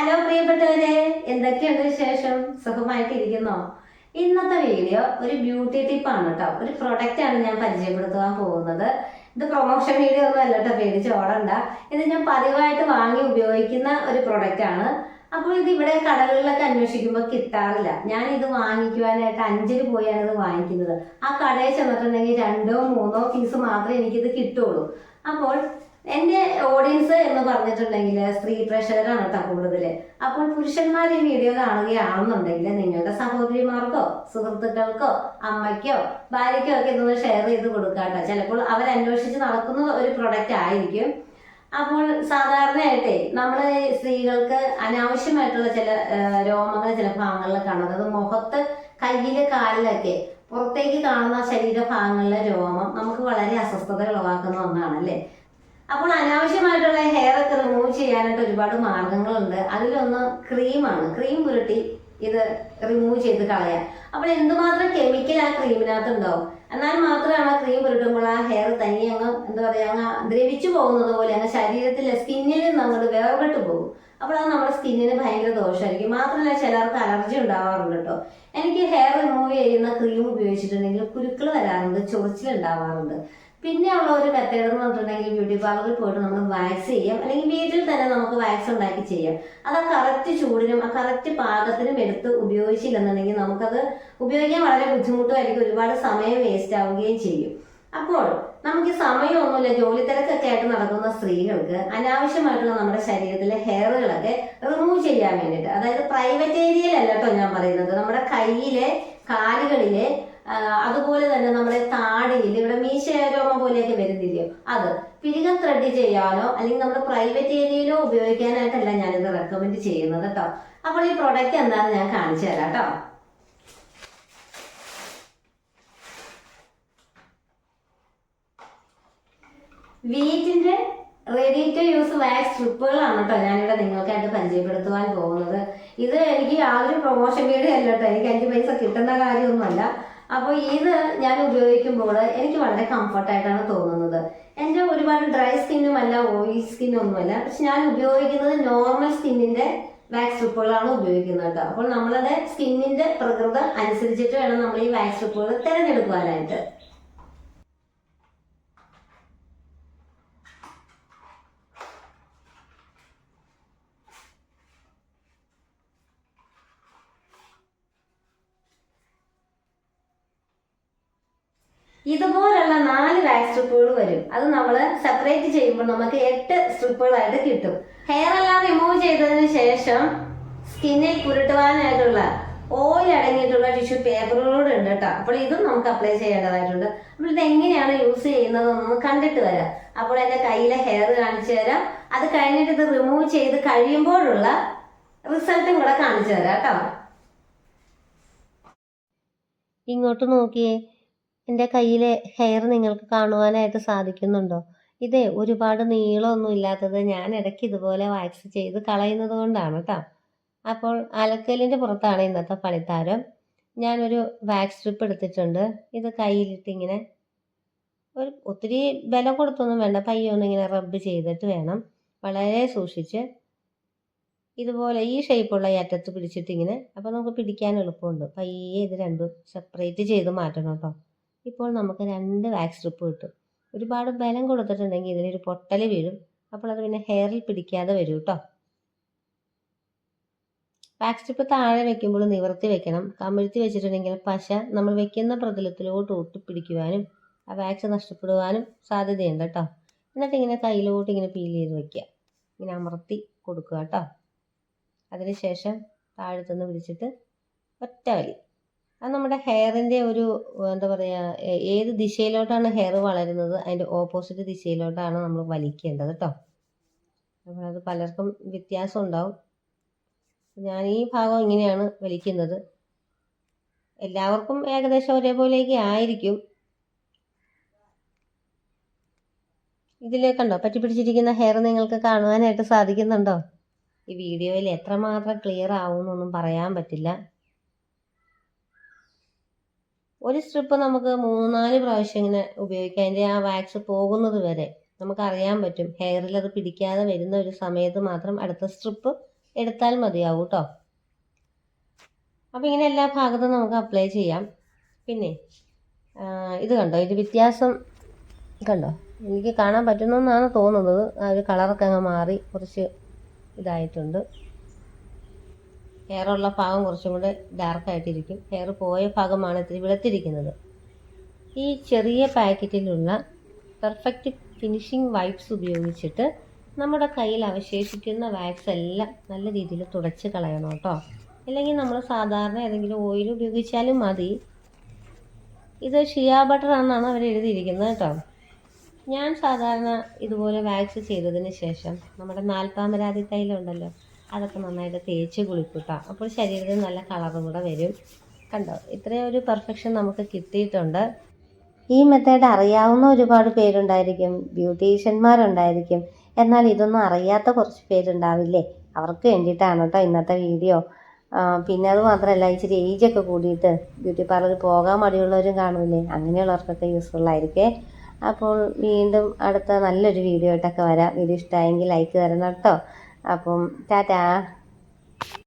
Hello പ്രിയപ്പെട്ടവരെ. എന്തൊക്കെയുണ്ട് വിശേഷം? സുഖമായിട്ടിരിക്കുന്നോ? ഇന്നത്തെ വീഡിയോ ഒരു ബ്യൂട്ടി ടിപ്പാണ് കേട്ടോ. ഒരു പ്രൊഡക്റ്റ് ആണ് ഞാൻ പരിചയപ്പെടുത്തുവാൻ പോകുന്നത്. ഇത് പ്രൊമോഷൻ വീഡിയോ ഒന്നും അല്ല കേട്ടോ. പേടിച്ച് ഓടണ്ട. ഇത് ഞാൻ പതിവായിട്ട് വാങ്ങി ഉപയോഗിക്കുന്ന ഒരു പ്രൊഡക്റ്റ് ആണ്. അപ്പോൾ ഇത് ഇവിടെ കടകളിലൊക്കെ അന്വേഷിക്കുമ്പോൾ കിട്ടാറില്ല. ഞാൻ ഇത് വാങ്ങിക്കുവാനായിട്ട് അഞ്ചിന് പോയാണ് ഇത് വാങ്ങിക്കുന്നത്. ആ കടയിൽ ചെന്നിട്ടുണ്ടെങ്കിൽ രണ്ടോ മൂന്നോ പീസ് മാത്രമേ എനിക്കിത് കിട്ടുള്ളൂ. അപ്പോൾ എന്റെ ഓഡിയൻസ് എന്ന് പറഞ്ഞിട്ടുണ്ടെങ്കിൽ സ്ത്രീ പ്രേക്ഷകരാണ് കേട്ടോ കൂടുതൽ അപ്പോൾ പുരുഷന്മാർ ഈ വീഡിയോ കാണുകയാണെന്നുണ്ടെങ്കിൽ നിങ്ങളുടെ സഹോദരിമാർക്കോ സുഹൃത്തുക്കൾക്കോ അമ്മയ്ക്കോ ഭാര്യയ്ക്കോ ഒക്കെ ഇതൊന്ന് ഷെയർ ചെയ്ത് കൊടുക്കാട്ടോ ചിലപ്പോൾ അവരന്വേഷിച്ച് നടക്കുന്ന ഒരു പ്രൊഡക്റ്റ് ആയിരിക്കും. അപ്പോൾ സാധാരണയായിട്ടേ നമ്മൾ സ്ത്രീകൾക്ക് അനാവശ്യമായിട്ടുള്ള ചില രോമങ്ങൾ ചില ഭാഗങ്ങളിൽ കാണുന്നത്. അത് മുഖത്ത് കയ്യിൽ കാലിലൊക്കെ പുറത്തേക്ക് കാണുന്ന ശരീരഭാഗങ്ങളിലെ രോമം നമുക്ക് വളരെ അസ്വസ്ഥത ഉളവാക്കുന്ന ഒന്നാണ് അല്ലേ അപ്പോൾ അനാവശ്യമായിട്ടുള്ള ഹെയർ ഒക്കെ റിമൂവ് ചെയ്യാനായിട്ട് ഒരുപാട് മാർഗങ്ങളുണ്ട്. അതിലൊന്ന് ക്രീമാണ് ക്രീം പുരട്ടി ഇത് റിമൂവ് ചെയ്ത് കളയാം അപ്പോൾ എന്തുമാത്രം കെമിക്കൽ ആ ക്രീമിനകത്ത് ഉണ്ടാവും എന്നാൽ മാത്രമാണ് ആ ക്രീം പുരട്ടുമ്പോൾ ആ ഹെയർ തനി അങ്ങ് എന്താ പറയുക അങ്ങ് ദ്രവിച്ചു പോകുന്നത് പോലെ അങ്ങ് ശരീരത്തിലെ സ്കിന്നിൽ അങ്ങോട്ട് വേർപെട്ട് പോകും. അപ്പോൾ അത് നമ്മുടെ സ്കിന്നിന് ഭയങ്കര ദോഷമായിരിക്കും. മാത്രമല്ല ചിലർക്ക് അലർജി ഉണ്ടാവാറുണ്ട് കേട്ടോ. എനിക്ക് ഹെയർ റിമൂവ് ചെയ്യുന്ന ക്രീം ഉപയോഗിച്ചിട്ടുണ്ടെങ്കിൽ കുരുക്കൾ വരാറുണ്ട് ചൊറിച്ചിൽ ഉണ്ടാവാറുണ്ട്. പിന്നെ ഉള്ള ഒരു മെത്തേഡ് എന്ന് പറഞ്ഞിട്ടുണ്ടെങ്കിൽ ബ്യൂട്ടി പാർലറിൽ പോയിട്ട് നമ്മൾ വാക്സ് ചെയ്യാം. അല്ലെങ്കിൽ വീട്ടിൽ തന്നെ നമുക്ക് വാക്സ് ഉണ്ടാക്കി ചെയ്യാം. അത് ആ കറക്റ്റ് ചൂടിനും ആ കറക്റ്റ് പാകത്തിനും എടുത്ത് ഉപയോഗിച്ചില്ലെന്നുണ്ടെങ്കിൽ നമുക്കത് ഉപയോഗിക്കാൻ വളരെ ബുദ്ധിമുട്ടുമായിരിക്കും ഒരുപാട് സമയം വേസ്റ്റ് ആവുകയും ചെയ്യും. അപ്പോൾ നമുക്ക് സമയമൊന്നുമില്ല. ജോലി തിരക്കൊക്കെ ആയിട്ട് നടക്കുന്ന സ്ത്രീകൾക്ക് അനാവശ്യമായിട്ടുള്ള നമ്മുടെ ശരീരത്തിലെ ഹെയറുകളൊക്കെ റിമൂവ് ചെയ്യാൻ വേണ്ടിയിട്ട് അതായത് പ്രൈവറ്റ് ഏരിയയിലല്ല കേട്ടോ ഞാൻ പറയുന്നത്. നമ്മുടെ കയ്യിലെ കാലുകളിലെ അതുപോലെ തന്നെ നമ്മുടെ താടിയിൽ ഇവിടെ മീശരോമം പോലെയൊക്കെ വരുന്നില്ലയോ അത് പിരികം ത്രെഡ് ചെയ്യാനോ അല്ലെങ്കിൽ നമ്മുടെ പ്രൈവറ്റ് ഏരിയയിലോ ഉപയോഗിക്കാനായിട്ടല്ല ഞാനിത് റെക്കമെൻഡ് ചെയ്യുന്നത് കേട്ടോ അപ്പോൾ ഈ പ്രൊഡക്റ്റ് എന്താണെന്ന് ഞാൻ കാണിച്ചു തരാം കേട്ടോ വീറ്റിന്റെ റെഡി ടു യൂസ് വാക്സ് സ്ട്രിപ്പുകളാണ് കേട്ടോ ഞാനിവിടെ നിങ്ങൾക്കായിട്ട് പരിചയപ്പെടുത്തുവാൻ പോകുന്നത്. ഇത് എനിക്ക് ആ ഒരു പ്രൊമോഷൻ വീഡിയോ അല്ല കേട്ടോ എനിക്ക് അഞ്ച് പൈസ കിട്ടുന്ന കാര്യമൊന്നുമല്ല. അപ്പോൾ ഇത് ഞാൻ ഉപയോഗിക്കുമ്പോൾ എനിക്ക് വളരെ കംഫർട്ടായിട്ടാണ് തോന്നുന്നത്. എന്റെ ഒരുപാട് ഡ്രൈ സ്കിന്നും അല്ല ഓയിൽ സ്കിന്നും ഒന്നുമല്ല. പക്ഷെ ഞാൻ ഉപയോഗിക്കുന്നത് നോർമൽ സ്കിന്നിന്റെ വാക്സ് സ്ട്രിപ്പുകളാണ് ഉപയോഗിക്കുന്നത് കേട്ടോ. അപ്പോൾ നമ്മളുടെ സ്കിന്നിന്റെ പ്രകൃതം അനുസരിച്ചിട്ട് വേണം നമ്മൾ ഈ വാക്സ് സ്ട്രിപ്പുകൾ തിരഞ്ഞെടുക്കുവാനായിട്ട്. ഇതുപോലുള്ള നാല് വാക്സ് സ്ട്രിപ്പുകൾ വരും. അത് നമ്മൾ സെപ്പറേറ്റ് ചെയ്യുമ്പോൾ നമുക്ക് എട്ട് സ്ട്രിപ്പുകളായിട്ട് കിട്ടും. ഹെയർ എല്ലാം റിമൂവ് ചെയ്തതിന് ശേഷം സ്കിന്നിൽ പുരട്ടുവാനായിട്ടുള്ള ഓയിൽ അടങ്ങിയിട്ടുള്ള ടിഷ്യൂ പേപ്പറുകളോട് ഉണ്ട് കേട്ടോ. അപ്പോൾ ഇതും നമുക്ക് അപ്ലൈ ചെയ്യേണ്ടതായിട്ടുണ്ട്. അപ്പോൾ ഇത് എങ്ങനെയാണ് യൂസ് ചെയ്യുന്നതെന്ന് കണ്ടിട്ട് വരാം. അപ്പോൾ എന്റെ കയ്യിലെ ഹെയർ കാണിച്ചു തരാം. അത് കഴിഞ്ഞിട്ട് ഇത് റിമൂവ് ചെയ്ത് കഴിയുമ്പോഴുള്ള റിസൾട്ടും കൂടെ കാണിച്ചു തരാം കേട്ടോ. ഇങ്ങോട്ട് നോക്കിയേ. എന്റെ കയ്യിലെ ഹെയർ നിങ്ങൾക്ക് കാണുവാനായിട്ട് സാധിക്കുന്നുണ്ടോ? ഇതേ ഒരുപാട് നീളമൊന്നും ഇല്ലാത്തത് ഞാൻ ഇടയ്ക്ക് ഇതുപോലെ വാക്സ് ചെയ്ത് കളയുന്നത് കൊണ്ടാണ് കേട്ടോ അപ്പോൾ അലക്കലിന്റെ പുറത്താണ് ഇന്നത്തെ പണിത്താരം. ഞാനൊരു വാക്സ് സ്ട്രിപ്പ് എടുത്തിട്ടുണ്ട്. ഇത് കയ്യിലിട്ട് ഇങ്ങനെ ഒരു ഒത്തിരി ബലം കൊടുത്തൊന്നും വേണ്ട. പയ്യൊന്നും ഇങ്ങനെ റബ്ബ് ചെയ്തിട്ട് വേണം. വളരെ സൂക്ഷിച്ച് ഇതുപോലെ ഈ ഷേപ്പുള്ള ഈ അറ്റത്ത് പിടിച്ചിട്ട് ഇങ്ങനെ അപ്പോൾ നമുക്ക് പിടിക്കാൻ എളുപ്പമുണ്ട്. പയ്യെ ഇത് രണ്ടും സെപ്പറേറ്റ് ചെയ്ത് മാറ്റണം കേട്ടോ ഇപ്പോൾ നമുക്ക് രണ്ട് വാക്സ് സ്ട്രിപ്പ് കിട്ടും ഒരുപാട് ബലം കൊടുത്തിട്ടുണ്ടെങ്കിൽ ഇതിനൊരു പൊട്ടൽ വീഴും. അപ്പോൾ അത് പിന്നെ ഹെയറിൽ പിടിക്കാതെ വരും കേട്ടോ വാക്സ് സ്ട്രിപ്പ് താഴെ വെക്കുമ്പോൾ നിവർത്തി വെക്കണം. കമിഴ്ത്തി വെച്ചിട്ടുണ്ടെങ്കിൽ പശ നമ്മൾ വെക്കുന്ന പ്രതലത്തിലോട്ട് ഒട്ടിപ്പിടിക്കുവാനും ആ വാക്സ് നഷ്ടപ്പെടുവാനും സാധ്യതയുണ്ട് കേട്ടോ എന്നിട്ട് ഇങ്ങനെ കയ്യിലോട്ട് ഇങ്ങനെ പീൽ ചെയ്ത് വെക്കുക. ഇങ്ങനെ അമർത്തി കൊടുക്കുക കേട്ടോ അതിനുശേഷം താഴത്തുനിന്ന് പിടിച്ചിട്ട് ഒറ്റ വലി അത് നമ്മുടെ ഹെയറിന്റെ ഒരു എന്താ പറയുക ഏത് ദിശയിലോട്ടാണ് ഹെയർ വളരുന്നത് അതിന്റെ ഓപ്പോസിറ്റ് ദിശയിലോട്ടാണ് നമ്മൾ വലിക്കേണ്ടത് കേട്ടോ അപ്പോൾ അത് പലർക്കും വ്യത്യാസം ഉണ്ടാവും. ഞാൻ ഈ ഭാഗം ഇങ്ങനെയാണ് വലിക്കുന്നത്. എല്ലാവർക്കും ഏകദേശം ഒരേപോലെയൊക്കെ ആയിരിക്കും. ഇതിൽ കണ്ടോ പറ്റി പിടിച്ചിരിക്കുന്ന ഹെയർ നിങ്ങൾക്ക് കാണുവാനായിട്ട് സാധിക്കുന്നുണ്ടോ? ഈ വീഡിയോയിൽ എത്രമാത്രം ക്ലിയർ ആവുമെന്നൊന്നും പറയാൻ പറ്റില്ല. ഒരു സ്ട്രിപ്പ് നമുക്ക് മൂന്നാൽ പ്രാവശ്യം ഇങ്ങനെ ഉപയോഗിക്കാം. അതിന്റെ ആ വാക്സ് പോകുന്നത് വരെ നമുക്കറിയാൻ പറ്റും. ഹെയറിൽ അത് പിടിക്കാതെ വരുന്ന ഒരു സമയത്ത് മാത്രം അടുത്ത സ്ട്രിപ്പ് എടുത്താൽ മതിയാവും കേട്ടോ അപ്പോൾ ഇങ്ങനെ എല്ലാ ഭാഗത്തും നമുക്ക് അപ്ലൈ ചെയ്യാം. പിന്നെ ഇത് കണ്ടോ? ഇത് വ്യത്യാസം കണ്ടോ? എനിക്ക് കാണാൻ പറ്റുന്നെന്നാണ് തോന്നുന്നത്. ആ ഒരു കളറൊക്കെ അങ്ങ് മാറി കുറച്ച് ഇതായിട്ടുണ്ട്. ഹെയറുള്ള ഭാഗം കുറച്ചും കൂടെ ഡാർക്കായിട്ടിരിക്കും ഹെയർ പോയ ഭാഗമാണ് ഇത്തിരി വെളുത്തിരിക്കുന്നത്. ഈ ചെറിയ പാക്കറ്റിലുള്ള പെർഫെക്റ്റ് ഫിനിഷിംഗ് വൈപ്സ് ഉപയോഗിച്ചിട്ട് നമ്മുടെ കയ്യിൽ അവശേഷിക്കുന്ന വാക്സ് എല്ലാം നല്ല രീതിയിൽ തുടച്ച് കളയണം കേട്ടോ. അല്ലെങ്കിൽ നമ്മൾ സാധാരണ ഏതെങ്കിലും ഓയിൽ ഉപയോഗിച്ചാലും മതി. ഇത് ഷിയാ ബട്ടർ എന്നാണ് അവർ എഴുതിയിരിക്കുന്നത് കേട്ടോ. ഞാൻ സാധാരണ ഇതുപോലെ വാക്സ് ചെയ്തതിന് ശേഷം നമ്മുടെ നാൽപ്പാമരാതി തൈലമുണ്ടല്ലോ അതൊക്കെ നന്നായിട്ട് തേച്ച് കുളിപ്പിട്ടോ അപ്പോൾ ശരീരത്തിന് നല്ല കളറും കൂടെ വരും. കണ്ടോ? ഇത്രയും ഒരു പെർഫെക്ഷൻ നമുക്ക് കിട്ടിയിട്ടുണ്ട്. ഈ മെത്തേഡ് അറിയാവുന്ന ഒരുപാട് പേരുണ്ടായിരിക്കും. ബ്യൂട്ടീഷ്യന്മാരുണ്ടായിരിക്കും. എന്നാൽ ഇതൊന്നും അറിയാത്ത കുറച്ച് പേരുണ്ടാവില്ലേ? അവർക്ക് വേണ്ടിയിട്ടാണ് കേട്ടോ ഇന്നത്തെ വീഡിയോ. പിന്നെ അത് മാത്രമല്ല ഇച്ചിരി ഒക്കെ കൂടിയിട്ട് ബ്യൂട്ടി പാർലറിൽ പോകാൻ മടിയുള്ളവരും കാണില്ലേ? അങ്ങനെയുള്ളവർക്കൊക്കെ യൂസ്ഫുൾ ആയിരിക്കേ. അപ്പോൾ വീണ്ടും അടുത്ത നല്ലൊരു വീഡിയോ ആയിട്ടൊക്കെ വരാം. വീഡിയോ ഇഷ്ടമായെങ്കിൽ ലൈക്ക് തരണം കേട്ടോ അപ്പം ടാറ്റാ.